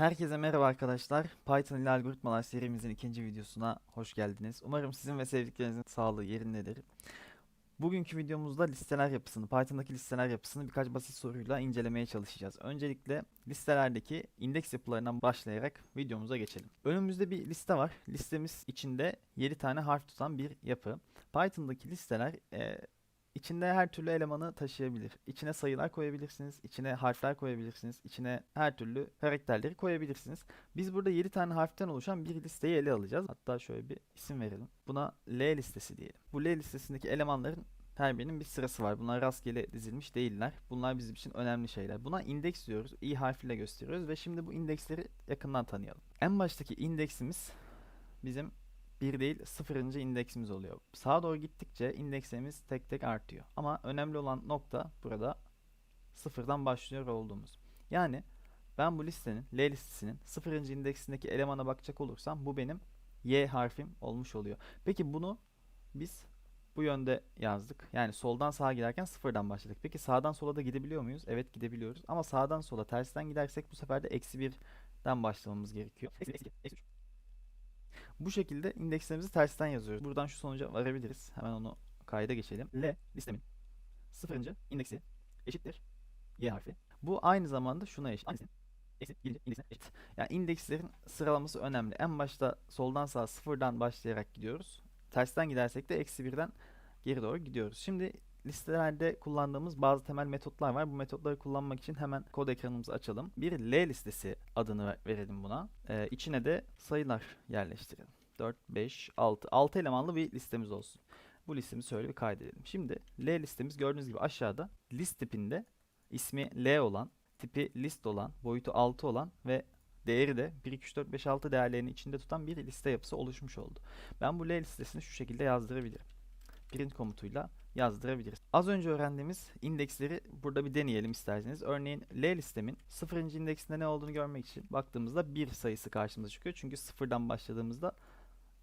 Herkese merhaba arkadaşlar. Python ile algoritmalar serimizin ikinci videosuna hoş geldiniz. Umarım sizin ve sevdiklerinizin sağlığı yerindedir. Bugünkü videomuzda listeler yapısını, Python'daki listeler yapısını birkaç basit soruyla incelemeye çalışacağız. Öncelikle listelerdeki indeks yapılarından başlayarak videomuza geçelim. Önümüzde bir liste var. Listemiz içinde 7 tane harf tutan bir yapı. Python'daki listeler e, İçinde her türlü elemanı taşıyabilir. İçine sayılar koyabilirsiniz, içine harfler koyabilirsiniz, içine her türlü karakterleri koyabilirsiniz. Biz burada 7 tane harften oluşan bir listeyi ele alacağız. Hatta şöyle bir isim verelim. Buna L listesi diyelim. Bu L listesindeki elemanların her birinin bir sırası var. Bunlar rastgele dizilmiş değiller. Bunlar bizim için önemli şeyler. Buna indeks diyoruz. i harfiyle gösteriyoruz ve şimdi bu indeksleri yakından tanıyalım. En baştaki indeksimiz bizim 1 değil 0. indeksimiz oluyor. Sağa doğru gittikçe indekslerimiz tek tek artıyor. Ama önemli olan nokta burada sıfırdan başlıyor olduğumuz. Yani ben bu listenin L listesinin 0. indeksindeki elemana bakacak olursam bu benim Y harfim olmuş oluyor. Peki bunu biz bu yönde yazdık. Yani soldan sağa giderken sıfırdan başladık. Peki sağdan sola da gidebiliyor muyuz? Evet gidebiliyoruz. Ama sağdan sola tersten gidersek bu sefer de eksi birden başlamamız gerekiyor. Eksi, eksi, eksi üç. Bu şekilde indekslerimizi tersten yazıyoruz. Buradan şu sonuca varabiliriz. Hemen onu kayda geçelim. L listemin sıfırıncı indeksi eşittir Y harfi. Bu aynı zamanda şuna eşit. Aynısı. Eksi 7. indeksine eşit. Yani indekslerin sıralaması önemli. En başta soldan sağa sıfırdan başlayarak gidiyoruz. Tersten gidersek de eksi birden geri doğru gidiyoruz. Şimdi listelerde kullandığımız bazı temel metotlar var. Bu metotları kullanmak için hemen kod ekranımızı açalım. Bir L listesi adını ver- verelim buna. Ee, içine de sayılar yerleştirelim. 4, 5, 6. 6 elemanlı bir listemiz olsun. Bu listemizi şöyle bir kaydedelim. Şimdi L listemiz gördüğünüz gibi aşağıda list tipinde ismi L olan, tipi list olan, boyutu 6 olan ve değeri de 1, 2, 3, 4, 5, 6 değerlerini içinde tutan bir liste yapısı oluşmuş oldu. Ben bu L listesini şu şekilde yazdırabilirim. Print komutuyla yazdırabiliriz. Az önce öğrendiğimiz indeksleri burada bir deneyelim isterseniz. Örneğin L listemin 0. indeksinde ne olduğunu görmek için baktığımızda 1 sayısı karşımıza çıkıyor. Çünkü sıfırdan başladığımızda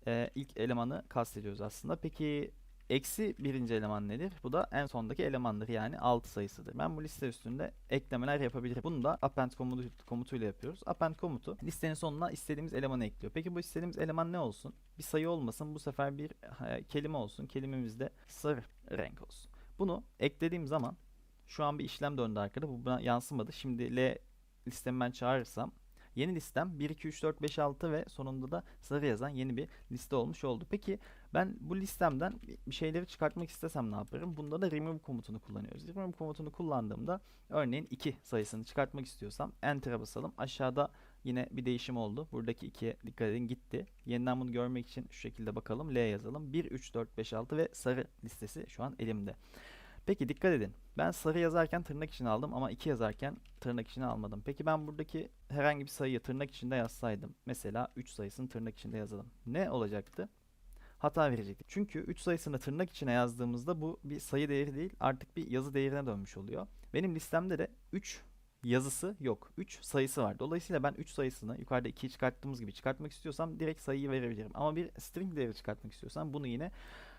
e, ilk elemanı kastediyoruz aslında. Peki eksi birinci eleman nedir? Bu da en sondaki elemandır yani 6 sayısıdır. Ben bu liste üstünde eklemeler yapabilirim. Bunu da append komutu, komutuyla yapıyoruz. Append komutu listenin sonuna istediğimiz elemanı ekliyor. Peki bu istediğimiz eleman ne olsun? Bir sayı olmasın. Bu sefer bir e, kelime olsun. Kelimemiz de sarı renk olsun. Bunu eklediğim zaman şu an bir işlem döndü arkada. Bu buna yansımadı. Şimdi L listemi ben çağırırsam Yeni listem 1, 2, 3, 4, 5, 6 ve sonunda da sarı yazan yeni bir liste olmuş oldu. Peki ben bu listemden bir şeyleri çıkartmak istesem ne yaparım? Bunda da remove komutunu kullanıyoruz. Remove komutunu kullandığımda örneğin 2 sayısını çıkartmak istiyorsam enter'a basalım. Aşağıda yine bir değişim oldu. Buradaki 2'ye dikkat edin gitti. Yeniden bunu görmek için şu şekilde bakalım. L yazalım. 1, 3, 4, 5, 6 ve sarı listesi şu an elimde. Peki dikkat edin. Ben sarı yazarken tırnak içine aldım ama 2 yazarken tırnak içine almadım. Peki ben buradaki herhangi bir sayıyı tırnak içinde yazsaydım. Mesela 3 sayısını tırnak içinde yazalım. Ne olacaktı? Hata verecekti. Çünkü 3 sayısını tırnak içine yazdığımızda bu bir sayı değeri değil artık bir yazı değerine dönmüş oluyor. Benim listemde de 3 yazısı yok. 3 sayısı var. Dolayısıyla ben 3 sayısını yukarıda 2'yi çıkarttığımız gibi çıkartmak istiyorsam direkt sayıyı verebilirim. Ama bir string değeri çıkartmak istiyorsam bunu yine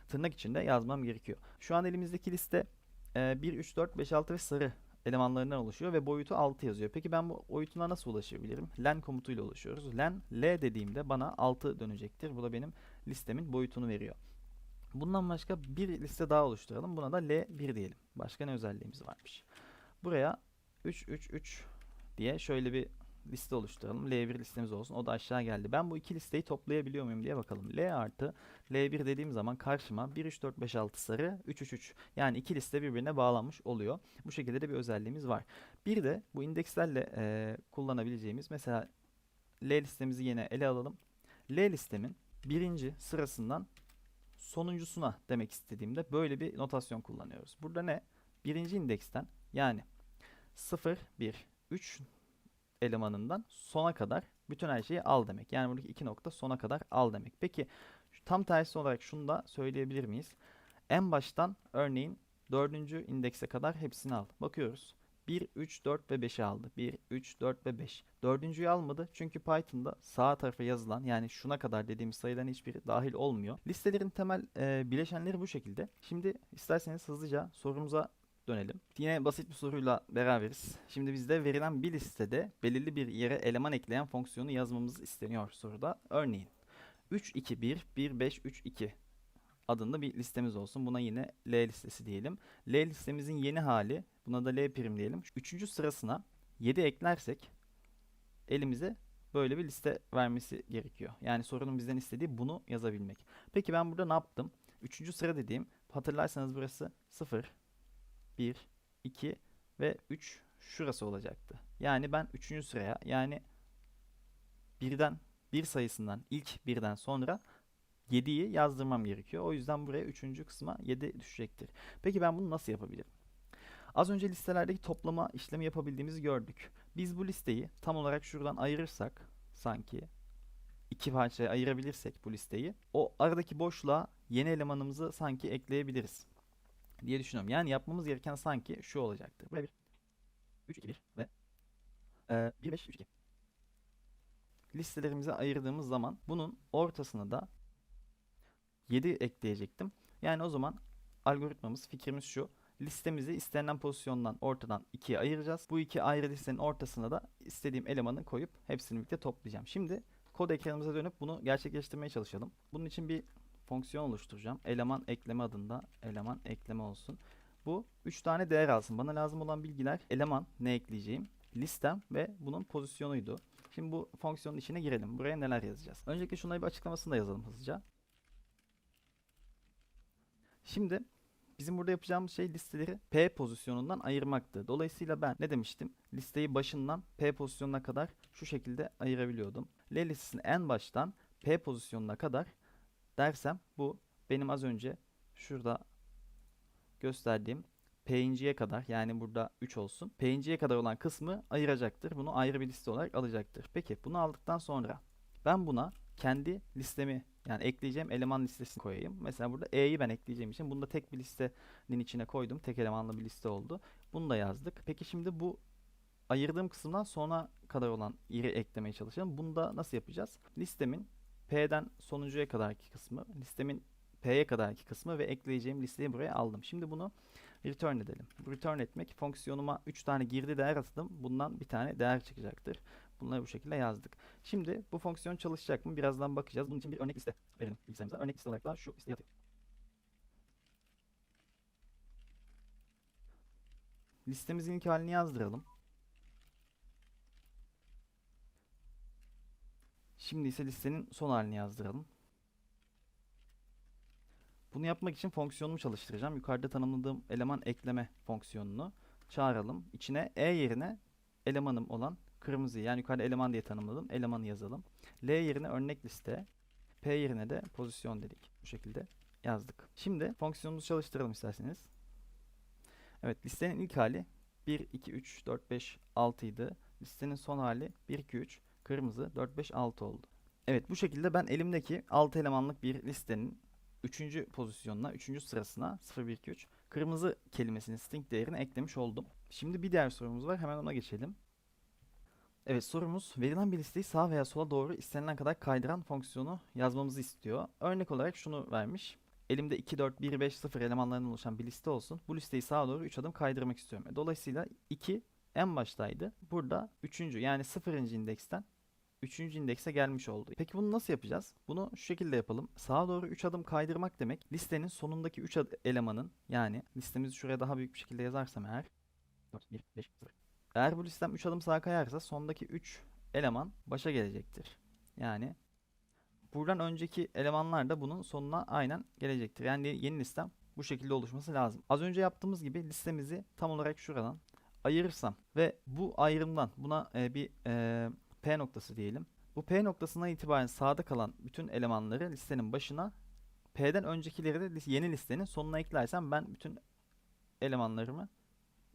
tırnak içinde yazmam gerekiyor. Şu an elimizdeki liste e, 1, 3, 4, 5, 6 ve sarı elemanlarından oluşuyor ve boyutu 6 yazıyor. Peki ben bu boyutuna nasıl ulaşabilirim? len komutuyla ulaşıyoruz. len l dediğimde bana 6 dönecektir. Bu da benim listemin boyutunu veriyor. Bundan başka bir liste daha oluşturalım. Buna da L1 diyelim. Başka ne özelliğimiz varmış? Buraya 3 3 3 diye şöyle bir liste oluşturalım. L1 listemiz olsun. O da aşağı geldi. Ben bu iki listeyi toplayabiliyor muyum diye bakalım. L artı L1 dediğim zaman karşıma 1 3 4 5 6 sarı 3 3 3. Yani iki liste birbirine bağlanmış oluyor. Bu şekilde de bir özelliğimiz var. Bir de bu indekslerle e, kullanabileceğimiz mesela L listemizi yine ele alalım. L listemin birinci sırasından sonuncusuna demek istediğimde böyle bir notasyon kullanıyoruz. Burada ne? Birinci indeksten yani 0, 1, 3 elemanından sona kadar bütün her şeyi al demek. Yani buradaki iki nokta sona kadar al demek. Peki tam tersi olarak şunu da söyleyebilir miyiz? En baştan örneğin dördüncü indekse kadar hepsini al. Bakıyoruz. 1, 3, 4 ve 5'i aldı. 1, 3, 4 ve 5. Dördüncüyü almadı çünkü Python'da sağ tarafa yazılan yani şuna kadar dediğimiz sayıların hiçbiri dahil olmuyor. Listelerin temel e, bileşenleri bu şekilde. Şimdi isterseniz hızlıca sorumuza dönelim. Yine basit bir soruyla beraberiz. Şimdi bizde verilen bir listede belirli bir yere eleman ekleyen fonksiyonu yazmamız isteniyor soruda. Örneğin 3 2 1 1 5 3 2 adında bir listemiz olsun. Buna yine L listesi diyelim. L listemizin yeni hali, buna da L prim diyelim. Üçüncü sırasına 7 eklersek elimize böyle bir liste vermesi gerekiyor. Yani sorunun bizden istediği bunu yazabilmek. Peki ben burada ne yaptım? Üçüncü sıra dediğim hatırlarsanız burası 0, 1, 2 ve 3 şurası olacaktı. Yani ben üçüncü sıraya yani birden bir sayısından ilk birden sonra 7'yi yazdırmam gerekiyor. O yüzden buraya üçüncü kısma 7 düşecektir. Peki ben bunu nasıl yapabilirim? Az önce listelerdeki toplama işlemi yapabildiğimizi gördük. Biz bu listeyi tam olarak şuradan ayırırsak sanki iki parçaya ayırabilirsek bu listeyi o aradaki boşluğa yeni elemanımızı sanki ekleyebiliriz diye düşünüyorum. Yani yapmamız gereken sanki şu olacaktır. Buraya bir 3 2 1 ve e, 1 5 3 2 listelerimize ayırdığımız zaman bunun ortasına da 7 ekleyecektim. Yani o zaman algoritmamız fikrimiz şu. Listemizi istenilen pozisyondan ortadan ikiye ayıracağız. Bu iki ayrı listenin ortasına da istediğim elemanı koyup hepsini birlikte toplayacağım. Şimdi kod ekranımıza dönüp bunu gerçekleştirmeye çalışalım. Bunun için bir fonksiyon oluşturacağım. Eleman ekleme adında eleman ekleme olsun. Bu 3 tane değer alsın. Bana lazım olan bilgiler eleman ne ekleyeceğim, listem ve bunun pozisyonuydu. Şimdi bu fonksiyonun içine girelim. Buraya neler yazacağız? Öncelikle şuna bir açıklamasını da yazalım hızlıca. Şimdi bizim burada yapacağımız şey listeleri P pozisyonundan ayırmaktı. Dolayısıyla ben ne demiştim? Listeyi başından P pozisyonuna kadar şu şekilde ayırabiliyordum. L listesini en baştan P pozisyonuna kadar dersem bu benim az önce şurada gösterdiğim P'inciye kadar yani burada 3 olsun. P'inciye kadar olan kısmı ayıracaktır. Bunu ayrı bir liste olarak alacaktır. Peki bunu aldıktan sonra ben buna kendi listemi yani ekleyeceğim eleman listesini koyayım. Mesela burada E'yi ben ekleyeceğim için bunu da tek bir listenin içine koydum. Tek elemanlı bir liste oldu. Bunu da yazdık. Peki şimdi bu ayırdığım kısımdan sona kadar olan yeri eklemeye çalışalım. Bunu da nasıl yapacağız? Listemin P'den sonuncuya kadarki kısmı, listemin P'ye kadarki kısmı ve ekleyeceğim listeyi buraya aldım. Şimdi bunu return edelim. Return etmek fonksiyonuma 3 tane girdi değer atadım. Bundan bir tane değer çıkacaktır. Bunları bu şekilde yazdık. Şimdi bu fonksiyon çalışacak mı? Birazdan bakacağız. Bunun için bir örnek liste verelim bilgisayarımıza. Örnek liste olarak da şu listeyi atayım. Listemizin ilk halini yazdıralım. Şimdi ise listenin son halini yazdıralım. Bunu yapmak için fonksiyonumu çalıştıracağım. Yukarıda tanımladığım eleman ekleme fonksiyonunu çağıralım. İçine e yerine elemanım olan kırmızı yani yukarıda eleman diye tanımladım. Elemanı yazalım. L yerine örnek liste, P yerine de pozisyon dedik. Bu şekilde yazdık. Şimdi fonksiyonumuzu çalıştıralım isterseniz. Evet listenin ilk hali 1, 2, 3, 4, 5, 6 idi. Listenin son hali 1, 2, 3, kırmızı 4, 5, 6 oldu. Evet bu şekilde ben elimdeki 6 elemanlık bir listenin 3. pozisyonuna, 3. sırasına 0, 1, 2, 3 kırmızı kelimesini string değerini eklemiş oldum. Şimdi bir diğer sorumuz var. Hemen ona geçelim. Evet sorumuz verilen bir listeyi sağa veya sola doğru istenilen kadar kaydıran fonksiyonu yazmamızı istiyor. Örnek olarak şunu vermiş. Elimde 2, 4, 1, 5, 0 elemanlarından oluşan bir liste olsun. Bu listeyi sağa doğru 3 adım kaydırmak istiyorum. Dolayısıyla 2 en baştaydı. Burada 3. yani 0. indeksten 3. indekse gelmiş oldu. Peki bunu nasıl yapacağız? Bunu şu şekilde yapalım. Sağa doğru 3 adım kaydırmak demek listenin sonundaki 3 elemanın yani listemizi şuraya daha büyük bir şekilde yazarsam eğer 4, 1, 5, 0. Eğer bu listem 3 adım sağa kayarsa sondaki 3 eleman başa gelecektir. Yani buradan önceki elemanlar da bunun sonuna aynen gelecektir. Yani yeni listem bu şekilde oluşması lazım. Az önce yaptığımız gibi listemizi tam olarak şuradan ayırırsam ve bu ayrımdan buna e, bir e, P noktası diyelim. Bu P noktasına itibaren sağda kalan bütün elemanları listenin başına P'den öncekileri de yeni listenin sonuna eklersem ben bütün elemanlarımı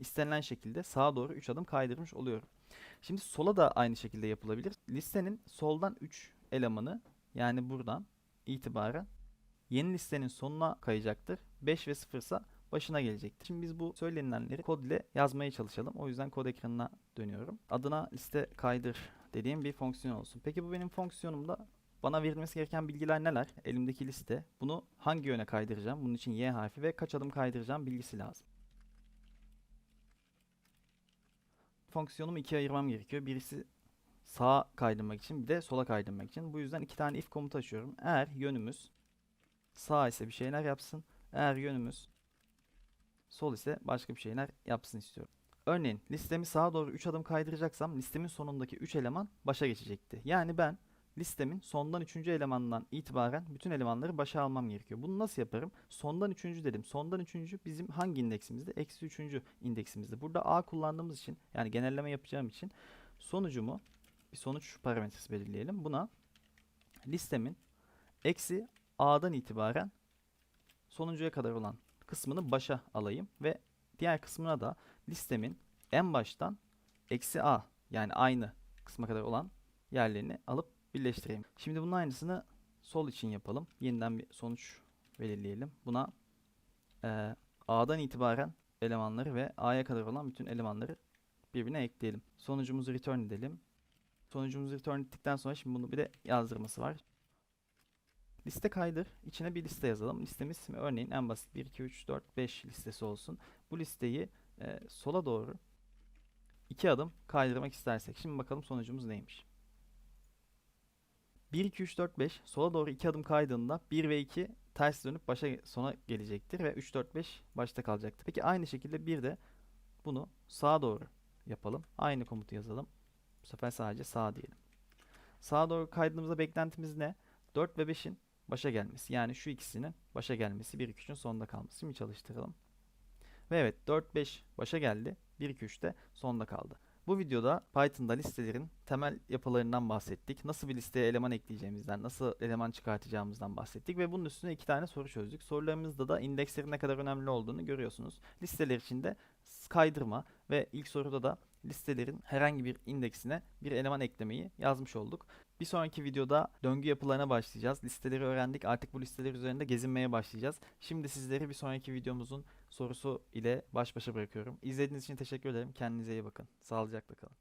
istenilen şekilde sağa doğru 3 adım kaydırmış oluyorum. Şimdi sola da aynı şekilde yapılabilir. Listenin soldan 3 elemanı yani buradan itibaren yeni listenin sonuna kayacaktır. 5 ve 0 ise başına gelecektir. Şimdi biz bu söylenilenleri kod ile yazmaya çalışalım. O yüzden kod ekranına dönüyorum. Adına liste kaydır dediğim bir fonksiyon olsun. Peki bu benim fonksiyonumda bana verilmesi gereken bilgiler neler? Elimdeki liste. Bunu hangi yöne kaydıracağım? Bunun için y harfi ve kaç adım kaydıracağım bilgisi lazım. Fonksiyonumu ikiye ayırmam gerekiyor. Birisi sağa kaydırmak için bir de sola kaydırmak için. Bu yüzden iki tane if komutu açıyorum. Eğer yönümüz sağ ise bir şeyler yapsın. Eğer yönümüz sol ise başka bir şeyler yapsın istiyorum. Örneğin listemi sağa doğru 3 adım kaydıracaksam listemin sonundaki 3 eleman başa geçecekti. Yani ben listemin sondan 3. elemanından itibaren bütün elemanları başa almam gerekiyor. Bunu nasıl yaparım? Sondan 3. dedim. Sondan 3. bizim hangi indeksimizde? Eksi 3. indeksimizde. Burada A kullandığımız için yani genelleme yapacağım için sonucumu bir sonuç parametresi belirleyelim. Buna listemin eksi A'dan itibaren sonuncuya kadar olan kısmını başa alayım ve diğer kısmına da listemin en baştan eksi A yani aynı kısma kadar olan yerlerini alıp birleştireyim. Şimdi bunun aynısını sol için yapalım. Yeniden bir sonuç belirleyelim. Buna eee, A'dan itibaren elemanları ve A'ya kadar olan bütün elemanları birbirine ekleyelim. Sonucumuzu return edelim. Sonucumuzu return ettikten sonra şimdi bunu bir de yazdırması var. Liste kaydır. İçine bir liste yazalım. Listemiz örneğin en basit 1, 2, 3, 4, 5 listesi olsun. Bu listeyi e, sola doğru iki adım kaydırmak istersek. Şimdi bakalım sonucumuz neymiş. 1, 2, 3, 4, 5 sola doğru iki adım kaydığında 1 ve 2 ters dönüp başa sona gelecektir ve 3, 4, 5 başta kalacaktır. Peki aynı şekilde bir de bunu sağa doğru yapalım. Aynı komutu yazalım. Bu sefer sadece sağ diyelim. Sağa doğru kaydığımızda beklentimiz ne? 4 ve 5'in başa gelmesi. Yani şu ikisinin başa gelmesi. 1, 2, 3'ün sonunda kalması. Şimdi çalıştıralım. Ve evet 4, 5 başa geldi. 1, 2, 3 de sonda kaldı. Bu videoda Python'da listelerin temel yapılarından bahsettik. Nasıl bir listeye eleman ekleyeceğimizden, nasıl eleman çıkartacağımızdan bahsettik ve bunun üstüne iki tane soru çözdük. Sorularımızda da indekslerin ne kadar önemli olduğunu görüyorsunuz. Listeler içinde kaydırma ve ilk soruda da listelerin herhangi bir indeksine bir eleman eklemeyi yazmış olduk. Bir sonraki videoda döngü yapılarına başlayacağız. Listeleri öğrendik. Artık bu listeler üzerinde gezinmeye başlayacağız. Şimdi sizleri bir sonraki videomuzun sorusu ile baş başa bırakıyorum. İzlediğiniz için teşekkür ederim. Kendinize iyi bakın. Sağlıcakla kalın.